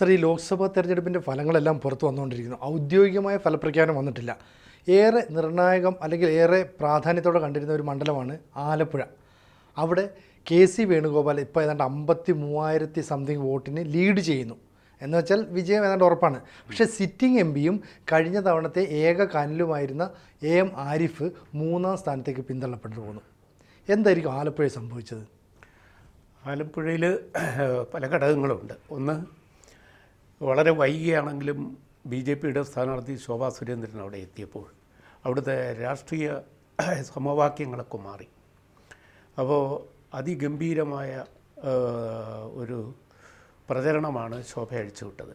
Sir ഈ ലോക്സഭാ തെരഞ്ഞെടുപ്പിന്റെ ഫലങ്ങളെല്ലാം പുറത്തു വന്നുകൊണ്ടിരിക്കുന്നു. ഔദ്യോഗികമായ ഫലപ്രഖ്യാപനം വന്നിട്ടില്ല. ഏറെ നിർണായകം അല്ലെങ്കിൽ ഏറെ പ്രാധാന്യത്തോടെ കണ്ടിരുന്ന ഒരു മണ്ഡലമാണ് ആലപ്പുഴ. അവിടെ കെ സി വേണുഗോപാൽ ഇപ്പോൾ ഏതാണ്ട് അമ്പത്തി മൂവായിരത്തി സംതിങ് വോട്ടിന് ലീഡ് ചെയ്യുന്നു. എന്ന് വെച്ചാൽ വിജയം ഏതാണ്ട് ഉറപ്പാണ്. പക്ഷേ സിറ്റിംഗ് എം പിയും കഴിഞ്ഞ തവണത്തെ ഏക കാനലുമായിരുന്ന എ എം ആരിഫ് മൂന്നാം സ്ഥാനത്തേക്ക് പിന്തള്ളപ്പെട്ടു പോകുന്നു എന്തായിരിക്കും ആലപ്പുഴയിൽ സംഭവിച്ചത്? ആലപ്പുഴയിൽ പല ഘടകങ്ങളുണ്ട്. ഒന്ന് വളരെ വൈകിയാണെങ്കിലും ബി ജെ പിയുടെ സ്ഥാനാർത്ഥി ശോഭാ സുരേന്ദ്രൻ അവിടെ എത്തിയപ്പോൾ അവിടുത്തെ രാഷ്ട്രീയ സമവാക്യങ്ങളൊക്കെ മാറി. അപ്പോൾ അതിഗംഭീരമായ ഒരു പ്രചരണമാണ് ശോഭ അഴിച്ചുവിട്ടത്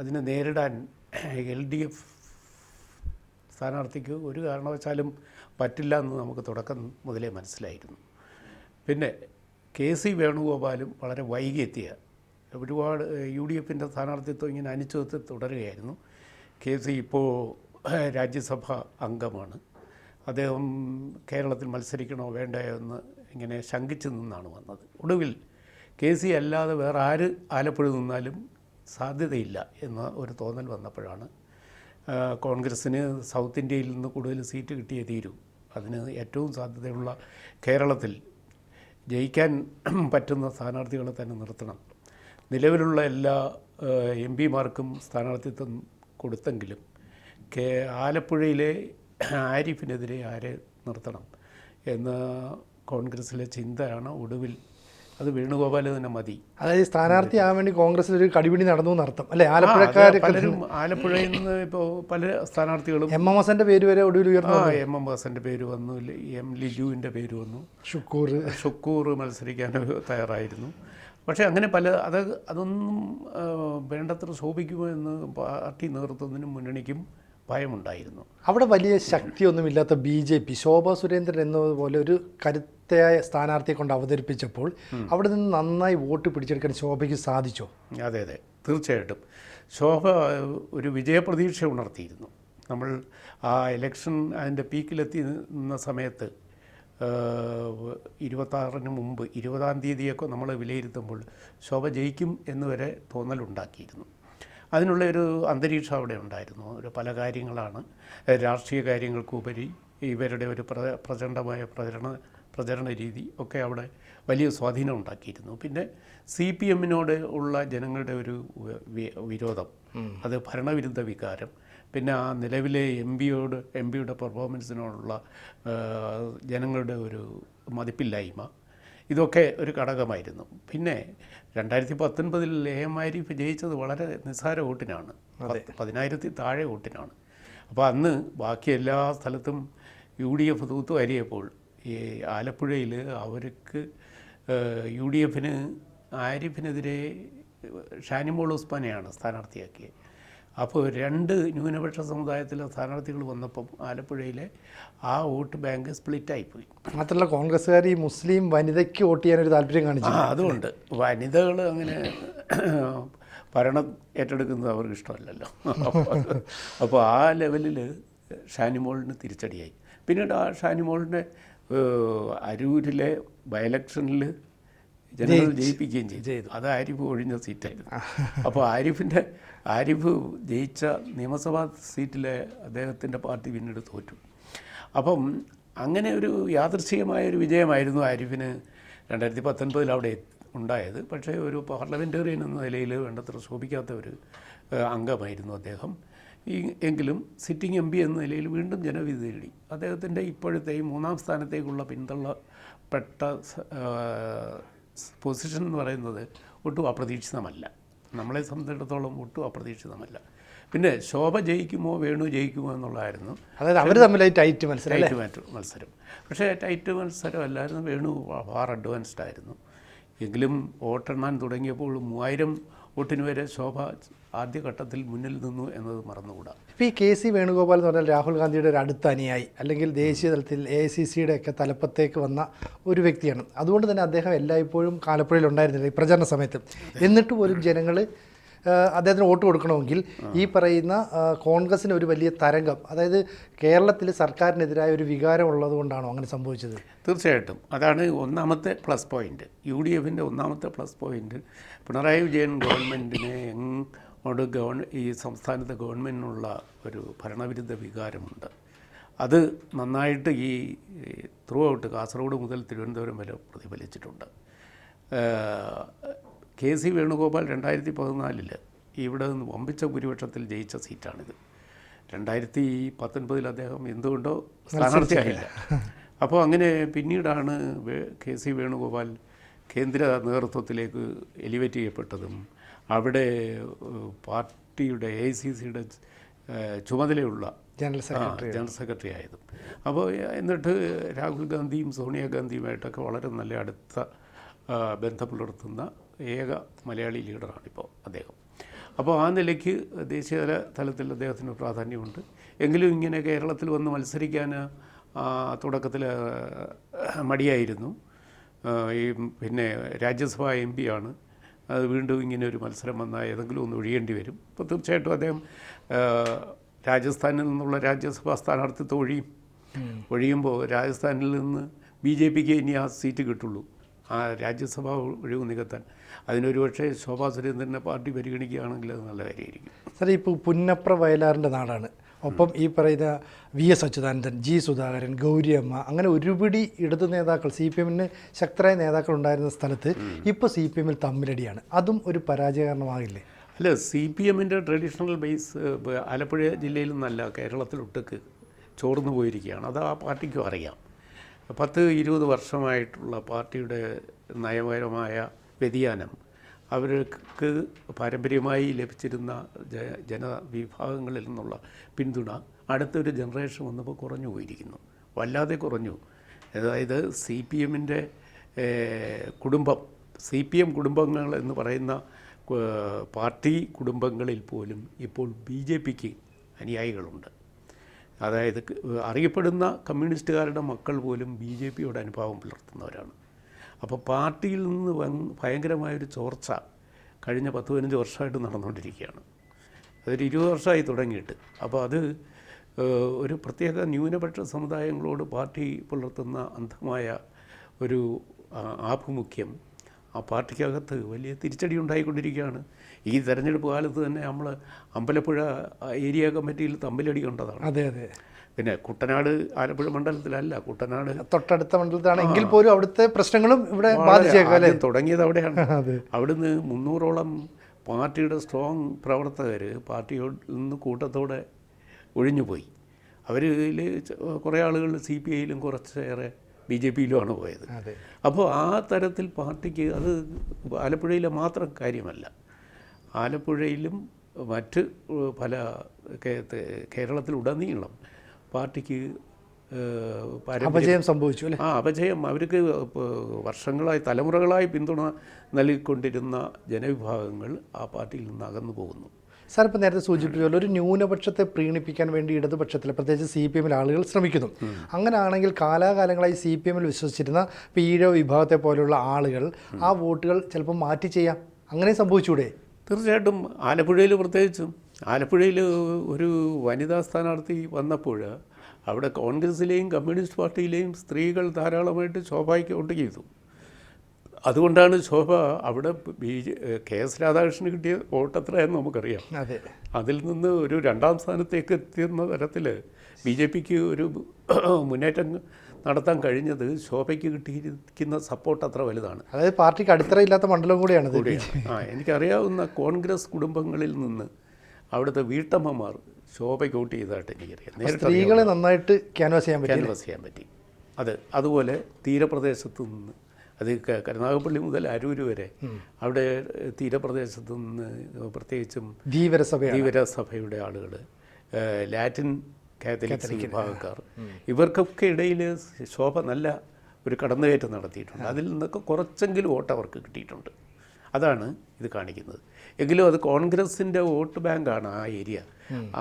അതിനെ നേരിടാൻ എൽ ഡി എഫ് സ്ഥാനാർത്ഥിക്ക് ഒരു കാരണവശാലും പറ്റില്ല എന്ന് നമുക്ക് തുടക്കം മുതലേ മനസ്സിലായിരുന്നു. പിന്നെ കെ സി വേണുഗോപാലും വളരെ വൈകി എത്തിയ ഒരുപാട് യു ഡി എഫിന്റെ സ്ഥാനാർത്ഥിത്വം ഇങ്ങനെ അനിശ്ചിതത്വം തുടരുകയായിരുന്നു. കെ സി ഇപ്പോൾ രാജ്യസഭ അംഗമാണ്. അദ്ദേഹം കേരളത്തിൽ മത്സരിക്കണോ വേണ്ടയോ എന്ന് ഇങ്ങനെ ശങ്കിച്ചു നിന്നാണ് വന്നത്. ഒടുവിൽ കെ സി അല്ലാതെ വേറെ ആര് ആലപ്പുഴ നിന്നാലും സാധ്യതയില്ല എന്ന ഒരു തോന്നൽ വന്നപ്പോഴാണ് കോൺഗ്രസ്സിന് സൗത്ത് ഇന്ത്യയിൽ നിന്ന് കൂടുതൽ സീറ്റ് കിട്ടിയേ തീരൂ. അതിന് ഏറ്റവും സാധ്യതയുള്ള കേരളത്തിൽ ജയിക്കാൻ പറ്റുന്ന സ്ഥാനാർത്ഥികളെ തന്നെ നിർത്തണം. നിലവിലുള്ള എല്ലാ എം പിമാർക്കും സ്ഥാനാർത്ഥിത്വം കൊടുത്തെങ്കിലും കെ ആലപ്പുഴയിലെ ആരിഫിനെതിരെ ആരെ നിർത്തണം എന്ന കോൺഗ്രസ്സിലെ ചിന്തയാണ് ഒടുവിൽ അത് വേണുഗോപാൽ തന്നെ മതി. അതായത് സ്ഥാനാർത്ഥിയാകാൻ വേണ്ടി കോൺഗ്രസിൽ ഒരു കടിപിടി നടന്നു എന്നർത്ഥം. അല്ലേ? ആലപ്പുഴക്കാർ പലരും ആലപ്പുഴയിൽ നിന്ന് ഇപ്പോൾ പല സ്ഥാനാർത്ഥികളും എം എം എസിന്റെ പേര് വരെ ഒടുവിൽ ഉയർന്നു ആ എം എം എസിന്റെ പേര് വന്നു. എം ലിജുവിന്റെ പേര് വന്നു. ഷുക്കൂർ. ഷുക്കൂർ മത്സരിക്കാൻ തയ്യാറായിരുന്നു. പക്ഷേ അങ്ങനെ പല അത് അതൊന്നും വേണ്ടത്ര ശോഭിക്കുമോ എന്ന് പാർട്ടി നേതൃത്വത്തിനും മുന്നണിക്കും ഭയമുണ്ടായിരുന്നു. അവിടെ വലിയ ശക്തിയൊന്നുമില്ലാത്ത B J P Shobha Surendran എന്നതുപോലെ ഒരു കരുത്തയായ സ്ഥാനാർത്ഥിയെ കൊണ്ട് അവതരിപ്പിച്ചപ്പോൾ അവിടെ നിന്ന് നന്നായി വോട്ട് പിടിച്ചെടുക്കാൻ ശോഭയ്ക്ക് സാധിച്ചോ? അതെ അതെ. തീർച്ചയായിട്ടും. ശോഭ ഒരു വിജയപ്രതീക്ഷ ഉണർത്തിയിരുന്നു. നമ്മൾ ആ ഇലക്ഷൻ അതിന്റെ പീക്കിലെത്തി നിന്ന സമയത്ത് ഇരുപത്താറിന് മുമ്പ് ഇരുപതാം തീയതിയൊക്കെ നമ്മൾ വിലയിരുത്തുമ്പോൾ ശോഭ ജയിക്കും എന്ന് വരെ തോന്നലുണ്ടാക്കിയിരുന്നു. അതിനുള്ള ഒരു അന്തരീക്ഷം അവിടെ ഉണ്ടായിരുന്നു. ഒരു പല കാര്യങ്ങളാണ്. രാഷ്ട്രീയ കാര്യങ്ങൾക്കുപരി ഇവരുടെ ഒരു പ്ര പ്രചണ്ഡമായ പ്രചരണ പ്രചരണ രീതി ഒക്കെ അവിടെ വലിയ സ്വാധീനം ഉണ്ടാക്കിയിരുന്നു. പിന്നെ സി പി എമ്മിനോട് ഉള്ള ജനങ്ങളുടെ ഒരു വിരോധം. അത് ഭരണവിരുദ്ധ വികാരം. പിന്നെ ആ നിലവിലെ എം പിയോട് എം പിയുടെ പെർഫോമൻസിനോടുള്ള ജനങ്ങളുടെ ഒരു മതിപ്പില്ലായ്മ. ഇതൊക്കെ ഒരു ഘടകമായിരുന്നു. പിന്നെ രണ്ടായിരത്തി പത്തൊൻപതിൽ എ എം ആരിഫ് ജയിച്ചത് വളരെ നിസ്സാര വോട്ടിനാണ്. പതിനായിരത്തി താഴെ വോട്ടിനാണ്. അപ്പോൾ അന്ന് ബാക്കി എല്ലാ സ്ഥലത്തും യു ഡി എഫ് തൂത്തു അരിയപ്പോൾ ഈ ആലപ്പുഴയിൽ അവർക്ക് യു ഡി എഫിന് ആരിഫിനെതിരെ ഷാനിമോൾ ഉസ്മാനെയാണ് സ്ഥാനാർത്ഥിയാക്കിയത് അപ്പോൾ രണ്ട് ന്യൂനപക്ഷ സമുദായത്തിലെ സ്ഥാനാർത്ഥികൾ വന്നപ്പം ആലപ്പുഴയിലെ ആ വോട്ട് ബാങ്ക് സ്പ്ലിറ്റായിപ്പോയി. മാത്രമല്ല കോൺഗ്രസ്സുകാർ ഈ മുസ്ലിം വനിതയ്ക്ക് വോട്ട് ചെയ്യാനൊരു താല്പര്യം കാണിച്ചു അതുകൊണ്ട് വനിതകൾ അങ്ങനെ ഭരണം ഏറ്റെടുക്കുന്നത് അവർക്ക് ഇഷ്ടമല്ലല്ലോ. അപ്പോൾ ആ ലെവലിൽ ഷാനിമോളിന് തിരിച്ചടിയായി. പിന്നീട് ആ ഷാനിമോളിന്റെ അരൂരിലെ അരൂരിലെ ബൈലക്ഷനിൽ ജനങ്ങൾ ജയിപ്പിക്കുകയും ചെയ്തു. അത് ആരിഫ് ഒഴിഞ്ഞ സീറ്റായിരുന്നു. അപ്പോൾ ആരിഫിന്റെ ആരിഫ് ജയിച്ച നിയമസഭാ സീറ്റിലെ അദ്ദേഹത്തിന്റെ പാർട്ടി പിന്നീട് തോറ്റു. അപ്പം അങ്ങനെ ഒരു യാദൃശ്ചികമായ ഒരു വിജയമായിരുന്നു ആരിഫിന് രണ്ടായിരത്തി പത്തൊൻപതിൽ അവിടെ ഉണ്ടായത്. പക്ഷേ ഒരു പാർലമെന്റേറിയൻ എന്ന നിലയിൽ വേണ്ടത്ര ശോഭിക്കാത്ത ഒരു അംഗമായിരുന്നു അദ്ദേഹം. ഈ എങ്കിലും സിറ്റിംഗ് എം പി എന്ന നിലയിൽ വീണ്ടും ജനവിധി നേടി അദ്ദേഹത്തിന്റെ ഇപ്പോഴത്തെ ഈ മൂന്നാം സ്ഥാനത്തേക്കുള്ള പിന്തള്ളപ്പെട്ട പൊസിഷൻ എന്ന് പറയുന്നത് ഒട്ടും അപ്രതീക്ഷിതമല്ല. നമ്മളെ സംബന്ധിച്ചിടത്തോളം ഒട്ടും അപ്രതീക്ഷിതമല്ല. പിന്നെ ശോഭ ജയിക്കുമോ വേണു ജയിക്കുമോ എന്നുള്ളതായിരുന്നു. അതായത് അവർ തമ്മിൽ ടൈറ്റ് മത്സരം ടൈറ്റ് മാറ്റ് മത്സരം. പക്ഷേ ടൈറ്റ് മത്സരം അല്ലായിരുന്നു. വേണു ഫാർ അഡ്വാൻസ്ഡ് ആയിരുന്നു. എങ്കിലും വോട്ടെണ്ണാൻ തുടങ്ങിയപ്പോൾ മൂവായിരം വോട്ടിന് വരെ ശോഭ ആദ്യഘട്ടത്തിൽ മുന്നിൽ നിന്നു എന്നത് മറന്നുകൂടാ. ഇപ്പോൾ ഈ കെ സി വേണുഗോപാൽ എന്ന് പറഞ്ഞാൽ രാഹുൽ ഗാന്ധിയുടെ ഒരു അടുത്ത അനുയായി അല്ലെങ്കിൽ ദേശീയ തലത്തിൽ എ ഐ സി സിയുടെ ഒക്കെ തലപ്പത്തേക്ക് വന്ന ഒരു വ്യക്തിയാണ്. അതുകൊണ്ട് തന്നെ അദ്ദേഹം എല്ലായ്പ്പോഴും ആലപ്പുഴയിൽ ഉണ്ടായിരുന്നില്ല ഈ പ്രചരണ സമയത്ത്. എന്നിട്ട് പോലും ജനങ്ങൾ അദ്ദേഹത്തിന് വോട്ട് കൊടുക്കണമെങ്കിൽ ഈ പറയുന്ന കോൺഗ്രസിന് ഒരു വലിയ തരംഗം അതായത് കേരളത്തിൽ സർക്കാരിനെതിരായ ഒരു വികാരം ഉള്ളത് കൊണ്ടാണോ അങ്ങനെ സംഭവിച്ചത്? തീർച്ചയായിട്ടും. അതാണ് ഒന്നാമത്തെ പ്ലസ് പോയിന്റ്. യു ഡി എഫിന്റെ ഒന്നാമത്തെ പ്ലസ് പോയിന്റ്. പിണറായി വിജയൻ ഗവൺമെന്റിനെ എങ്ങോട്ട് ഗവൺ ഈ സംസ്ഥാനത്തെ ഗവൺമെന്റിനുള്ള ഒരു ഭരണവിരുദ്ധ വികാരമുണ്ട്. അത് നന്നായിട്ട് ഈ ത്രൂ ഔട്ട് കാസർഗോഡ് മുതൽ തിരുവനന്തപുരം വരെ പ്രതിഫലിച്ചിട്ടുണ്ട്. കെ സി വേണുഗോപാൽ രണ്ടായിരത്തി പതിനാലിൽ ഇവിടെ നിന്ന് വമ്പിച്ച ഭൂരിപക്ഷത്തിൽ ജയിച്ച സീറ്റാണിത്. രണ്ടായിരത്തി പത്തൊൻപതിൽ അദ്ദേഹം എന്തുകൊണ്ടോ സ്ഥാനാർത്ഥിയായില്ല. അപ്പോൾ അങ്ങനെ പിന്നീടാണ് കെ സി വേണുഗോപാൽ കേന്ദ്ര നേതൃത്വത്തിലേക്ക് എലിവേറ്റ് ചെയ്യപ്പെട്ടതും അവിടെ പാർട്ടിയുടെ എ ഐ സി സിയുടെ ചുമതലയുള്ള ജനറൽ സെക്രട്ടറി ജനറൽ സെക്രട്ടറി ആയതും അപ്പോൾ എന്നിട്ട് രാഹുൽ ഗാന്ധിയും സോണിയാഗാന്ധിയുമായിട്ടൊക്കെ വളരെ നല്ല അടുത്ത ബന്ധം പുലർത്തുന്ന ഏക മലയാളി ലീഡറാണ് ഇപ്പോൾ അദ്ദേഹം. അപ്പോൾ ആ നിലയ്ക്ക് ദേശീയ തല തലത്തിൽ അദ്ദേഹത്തിന് പ്രാധാന്യമുണ്ട്. എങ്കിലും ഇങ്ങനെ കേരളത്തിൽ വന്ന് മത്സരിക്കാൻ തുടക്കത്തിൽ മടിയായിരുന്നു. ഈ പിന്നെ രാജ്യസഭ എം പി ആണ് അത് വീണ്ടും ഇങ്ങനെ ഒരു മത്സരം വന്നാൽ ഏതെങ്കിലും ഒന്ന് ഒഴിയേണ്ടി വരും. അപ്പോൾ തീർച്ചയായിട്ടും അദ്ദേഹം രാജസ്ഥാനിൽ നിന്നുള്ള രാജ്യസഭാ സ്ഥാനാർത്ഥിത്വം ഒഴിയും. ഒഴിയുമ്പോൾ രാജസ്ഥാനിൽ നിന്ന് ബി ജെ പിക്ക് ഇനി ആ സീറ്റ് കിട്ടുള്ളൂ. ആ രാജ്യസഭ ഒഴിവ് നികത്താൻ. അതിനൊരു പക്ഷേ ശോഭാ സുരേന്ദ്രനെ പാർട്ടി പരിഗണിക്കുകയാണെങ്കിൽ അത് നല്ല കാര്യമായിരിക്കും. സാർ ഇപ്പോൾ പുന്നപ്ര വയലാറിന്റെ നാടാണ്. ഒപ്പം ഈ പറയുന്ന V S Achuthanandan G Sudhakaran Gouriamma അങ്ങനെ ഒരുപിടി ഇടതു നേതാക്കൾ സി പി എമ്മിന് ശക്തരായ നേതാക്കൾ ഉണ്ടായിരുന്ന സ്ഥലത്ത് ഇപ്പോൾ സി പി എമ്മിൽ തമ്മിലടിയാണ്. അതും ഒരു പരാജയകാരണമാകില്ലേ? അല്ല സി പി എമ്മിന്റെ ട്രഡീഷണൽ ബേസ് ആലപ്പുഴ ജില്ലയിൽ നിന്നല്ല കേരളത്തിലൊട്ടുക്ക് ചോർന്നു പോയിരിക്കുകയാണ്. അത് ആ പാർട്ടിക്കും അറിയാം. പത്ത് ഇരുപത് വർഷമായിട്ടുള്ള പാർട്ടിയുടെ നയപരമായ വ്യതിയാനം അവർക്ക് പാരമ്പര്യമായി ലഭിച്ചിരുന്ന ജനവിഭാഗങ്ങളിൽ നിന്നുള്ള പിന്തുണ അടുത്തൊരു ജനറേഷൻ വന്നപ്പോൾ കുറഞ്ഞു പോയിരിക്കുന്നു. വല്ലാതെ കുറഞ്ഞു. അതായത് സി പി എമ്മിന്റെ കുടുംബം സി പി എം കുടുംബങ്ങൾ എന്ന് പറയുന്ന പാർട്ടി കുടുംബങ്ങളിൽ പോലും ഇപ്പോൾ ബി ജെ പിക്ക് അനുയായികളുണ്ട്. അതായത് അറിയപ്പെടുന്ന കമ്മ്യൂണിസ്റ്റുകാരുടെ മക്കൾ പോലും ബി ജെ പിയോട് അനുഭാവം പുലർത്തുന്നവരാണ്. അപ്പോൾ പാർട്ടിയിൽ നിന്ന് ഭയങ്കരമായൊരു ചോർച്ച കഴിഞ്ഞ പത്ത് പതിനഞ്ച് വർഷമായിട്ട് നടന്നുകൊണ്ടിരിക്കുകയാണ്. അതൊരു ഇരുപത് വർഷമായി തുടങ്ങിയിട്ട്. അപ്പോൾ അത് ഒരു പ്രത്യേക ന്യൂനപക്ഷ സമുദായങ്ങളോട് പാർട്ടി പുലർത്തുന്ന അന്ധമായ ഒരു ആഭിമുഖ്യം ആ പാർട്ടിക്കകത്ത് വലിയ തിരിച്ചടി ഉണ്ടായിക്കൊണ്ടിരിക്കുകയാണ്. ഈ തെരഞ്ഞെടുപ്പ് കാലത്ത് തന്നെ നമ്മൾ അമ്പലപ്പുഴ ഏരിയ കമ്മിറ്റിയിൽ തമ്മിലടി കണ്ടതാണ് അതെ അതെ. പിന്നെ കുട്ടനാട് ആലപ്പുഴ മണ്ഡലത്തിലല്ല കുട്ടനാട് തൊട്ടടുത്ത മണ്ഡലത്താണ് എങ്കിൽ പോലും അവിടുത്തെ പ്രശ്നങ്ങളും ഇവിടെ ബാധിച്ചേക്കാം തുടങ്ങിയത് അവിടെയാണ്. അവിടുന്ന് മുന്നൂറോളം പാർട്ടിയുടെ സ്ട്രോങ് പ്രവർത്തകർ പാർട്ടിയോട് നിന്ന് കൂട്ടത്തോടെ ഒഴിഞ്ഞുപോയി. അവരിൽ കുറേ ആളുകൾ സി പി ഐയിലും കുറച്ചേറെ ബി ജെ പിയിലുമാണ് പോയത്. അപ്പോൾ ആ തരത്തിൽ പാർട്ടിക്ക് അത് ആലപ്പുഴയിലെ മാത്രം കാര്യമല്ല. ആലപ്പുഴയിലും മറ്റ് പല കേരളത്തിലുടനീളം പാർട്ടിക്ക് അപജയം സംഭവിച്ചു അല്ലേ? ആ അപജയം. അവർക്ക് വർഷങ്ങളായി തലമുറകളായി പിന്തുണ നൽകിക്കൊണ്ടിരുന്ന ജനവിഭാഗങ്ങൾ ആ പാർട്ടിയിൽ നിന്ന് അകന്നു പോകുന്നു. സാർ ഇപ്പം നേരത്തെ സൂചിപ്പിച്ചുപോലെ ഒരു ന്യൂനപക്ഷത്തെ പ്രീണിപ്പിക്കാൻ വേണ്ടി ഇടതുപക്ഷത്തിൽ പ്രത്യേകിച്ച് സി പി എമ്മിൽ ആളുകൾ ശ്രമിക്കുന്നു. അങ്ങനെയാണെങ്കിൽ കാലാകാലങ്ങളായി സി പി എമ്മിൽ വിശ്വസിച്ചിരുന്ന പീഴോ വിഭാഗത്തെ പോലെയുള്ള ആളുകൾ ആ വോട്ടുകൾ ചിലപ്പോൾ മാറ്റി ചെയ്യാം. അങ്ങനെ സംഭവിച്ചൂടെ? തീർച്ചയായിട്ടും. ആലപ്പുഴയിൽ പ്രത്യേകിച്ചും. ആലപ്പുഴയിൽ ഒരു വനിതാ സ്ഥാനാർത്ഥി വന്നപ്പോൾ അവിടെ കോൺഗ്രസിലെയും കമ്മ്യൂണിസ്റ്റ് പാർട്ടിയിലെയും സ്ത്രീകൾ ധാരാളമായിട്ട് ശോഭായിക്കൊണ്ട് ചെയ്തു. അതുകൊണ്ടാണ് ശോഭ അവിടെ ബി ജെ കെ എസ് രാധാകൃഷ്ണന് കിട്ടിയ വോട്ട് എത്രയെന്ന് നമുക്കറിയാം. അതെ. അതിൽ നിന്ന് ഒരു രണ്ടാം സ്ഥാനത്തേക്ക് എത്തുന്ന തരത്തിൽ ബി ജെ പിക്ക് ഒരു മുന്നേറ്റം നടത്താൻ കഴിഞ്ഞത് ശോഭയ്ക്ക് കിട്ടിയിരിക്കുന്ന സപ്പോർട്ട് അത്ര വലുതാണ്. അതായത് പാർട്ടിക്ക് അടിത്തറയില്ലാത്ത മണ്ഡലം കൂടിയാണ് ആ എനിക്കറിയാവുന്ന കോൺഗ്രസ് കുടുംബങ്ങളിൽ നിന്ന് അവിടുത്തെ വീട്ടമ്മമാർ ശോഭയ്ക്ക് വോട്ട് ചെയ്തതായിട്ട് എനിക്കറിയാം. സ്ത്രീകളെ നന്നായിട്ട് ക്യാൻവാസ് ചെയ്യാൻ പറ്റി ക്യാൻവാസ് ചെയ്യാൻ പറ്റി. അതെ അതുപോലെ തീരപ്രദേശത്തു നിന്ന് അത് കരുനാഗപ്പള്ളി മുതൽ അരൂര് വരെ അവിടെ തീരപ്രദേശത്ത് നിന്ന് പ്രത്യേകിച്ചും ധീവരസഭ ധീവരസഭയുടെ ആളുകൾ ലാറ്റിൻ കാത്തലിക്സ് വിഭാഗക്കാർ. ഇവർക്കൊക്കെ ഇടയിൽ ശോഭ നല്ല ഒരു കടന്നുകയറ്റം നടത്തിയിട്ടുണ്ട്. അതിൽ നിന്നൊക്കെ കുറച്ചെങ്കിലും വോട്ട് അവർക്ക് കിട്ടിയിട്ടുണ്ട്. അതാണ് ഇത് കാണിക്കുന്നത്. എങ്കിലും അത് കോൺഗ്രസിന്റെ വോട്ട് ബാങ്കാണ് ആ ഏരിയ.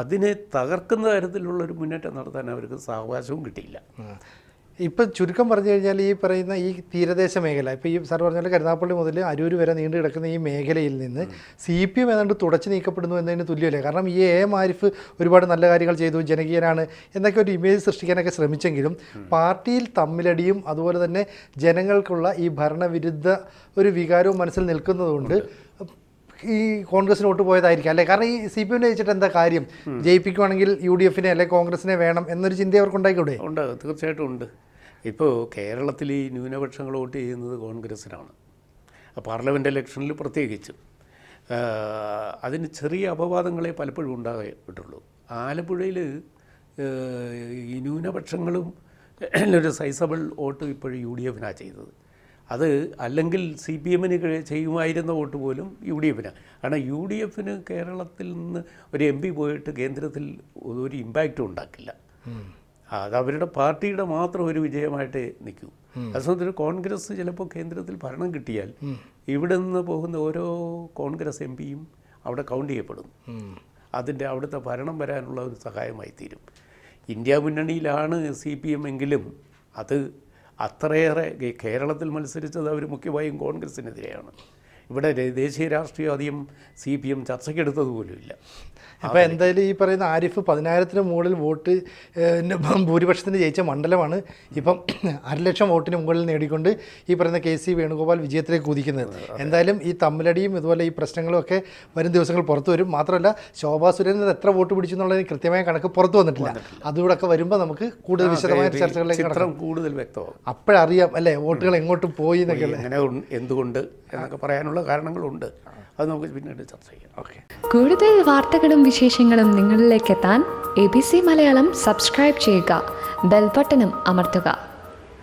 അതിനെ തകർക്കുന്ന തരത്തിലുള്ള ഒരു മുന്നേറ്റം നടത്താൻ അവർക്ക് സാവകാശവും കിട്ടിയില്ല. ഇപ്പം ചുരുക്കം പറഞ്ഞു കഴിഞ്ഞാൽ ഈ പറയുന്ന ഈ തീരദേശ മേഖല ഇപ്പോൾ ഈ സാർ പറഞ്ഞ പോലെ കരുനാഗപ്പള്ളി മുതൽ അരൂർ വരെ നീണ്ടു കിടക്കുന്ന ഈ മേഖലയിൽ നിന്ന് സി പി എം ഏതാണ്ട് തുടച്ചു നീക്കപ്പെടുന്നു എന്നതിന് തുല്യമല്ലേ? കാരണം ഈ എ എം ആരിഫ് ഒരുപാട് നല്ല കാര്യങ്ങൾ ചെയ്തു ജനകീയനാണ് എന്നൊക്കെ ഒരു ഇമേജ് സൃഷ്ടിക്കാനൊക്കെ ശ്രമിച്ചെങ്കിലും പാർട്ടിയിൽ തമ്മിലടിയും അതുപോലെ തന്നെ ജനങ്ങൾക്കുള്ള ഈ ഭരണവിരുദ്ധ ഒരു വികാരവും മനസ്സിൽ നിൽക്കുന്നതുകൊണ്ട് ഈ കോൺഗ്രസിന് വോട്ട് പോയതായിരിക്കും അല്ലേ? കാരണം ഈ സി പി എമ്മിനെ ജയിച്ചിട്ട് എന്താ കാര്യം? ജയിപ്പിക്കുവാണെങ്കിൽ യു ഡി എഫിനെ അല്ലെ കോൺഗ്രസിനെ വേണം എന്നൊരു ചിന്ത അവർക്ക് ഉണ്ടായിക്കൂടെ ഉണ്ട് തീർച്ചയായിട്ടും ഉണ്ട്. ഇപ്പോൾ കേരളത്തിൽ ഈ ന്യൂനപക്ഷങ്ങൾ വോട്ട് ചെയ്യുന്നത് കോൺഗ്രസ്സിനാണ്. പാർലമെന്റ് ഇലക്ഷനിൽ പ്രത്യേകിച്ചും. അതിന് ചെറിയ അപവാദങ്ങളെ പലപ്പോഴും ഉണ്ടായിട്ടുള്ളൂ. ആലപ്പുഴയിൽ ഈ ന്യൂനപക്ഷങ്ങളും ഒരു സൈസബിൾ വോട്ട് ഇപ്പോഴും യു ഡി എഫിനാണ് ചെയ്തത്. അത് അല്ലെങ്കിൽ സി പി എമ്മിന് ചെയ്യുമായിരുന്ന വോട്ട് പോലും യു ഡി എഫിനാണ് കാരണം യു ഡി എഫിന് കേരളത്തിൽ നിന്ന് ഒരു എം പി പോയിട്ട് കേന്ദ്രത്തിൽ ഒരു ഇമ്പാക്റ്റും ഉണ്ടാക്കില്ല. അത് അവരുടെ പാർട്ടിയുടെ മാത്രം ഒരു വിജയമായിട്ട് നിൽക്കൂ. അതേസമയത്ത് കോൺഗ്രസ് ചിലപ്പോൾ കേന്ദ്രത്തിൽ ഭരണം കിട്ടിയാൽ ഇവിടെ നിന്ന് പോകുന്ന ഓരോ കോൺഗ്രസ് എം പിയും അവിടെ കൗണ്ട് ചെയ്യപ്പെടും. അതിന്റെ അവിടുത്തെ ഭരണം വരാനുള്ള ഒരു സഹായമായി തീരും. ഇന്ത്യ മുന്നണിയിലാണ് സി പി എം എങ്കിലും അത് അത്രയേറെ കേരളത്തിൽ മത്സരിച്ചത് അവർ മുഖ്യമായും കോൺഗ്രസിനെതിരെയാണ് ഇവിടെ ദേശീയ രാഷ്ട്രീയം അധികം സി പി എം ചർച്ചയ്ക്കെടുത്തത് പോലുമില്ല. അപ്പോൾ എന്തായാലും ഈ പറയുന്ന ആരിഫ് പതിനായിരത്തിന് മുകളിൽ വോട്ട് ഭൂരിപക്ഷത്തിന് ജയിച്ച മണ്ഡലമാണ് ഇപ്പം അരലക്ഷം വോട്ടിന് മുകളിൽ നേടിക്കൊണ്ട് ഈ പറയുന്ന കെ സി വേണുഗോപാൽ വിജയത്തിലേക്ക് കുതിക്കുന്നത്. എന്തായാലും ഈ തമ്മിലടിയും ഇതുപോലെ ഈ പ്രശ്നങ്ങളും ഒക്കെ വരും ദിവസങ്ങൾ പുറത്തു വരും. മാത്രമല്ല ശോഭാ സുരേന്ദ്രൻ എത്ര വോട്ട് പിടിച്ചു എന്നുള്ളതിന് കൃത്യമായ കണക്ക് പുറത്തു വന്നിട്ടില്ല. അതുകൂടെ ഒക്കെ വരുമ്പോൾ നമുക്ക് കൂടുതൽ വിശദമായ ചർച്ചകളിലേക്ക് കടക്കാം. കൂടുതൽ വ്യക്തമാകും. അപ്പോഴറിയാം അല്ലേ? വോട്ടുകൾ എങ്ങോട്ട് പോയി എന്നൊക്കെ എന്തുകൊണ്ട് എന്നൊക്കെ പറയാനുള്ള കാരണങ്ങളുണ്ട്. അത് നമുക്ക് പിന്നീട് ചർച്ച ചെയ്യാം. ഓക്കെ. കൂടുതൽ വാർത്തകളും വിശേഷങ്ങളും നിങ്ങളിലേക്ക് എത്താൻ A B C Malayalam subscribe ചെയ്യുക. ബെൽബട്ടനും അമർത്തുക.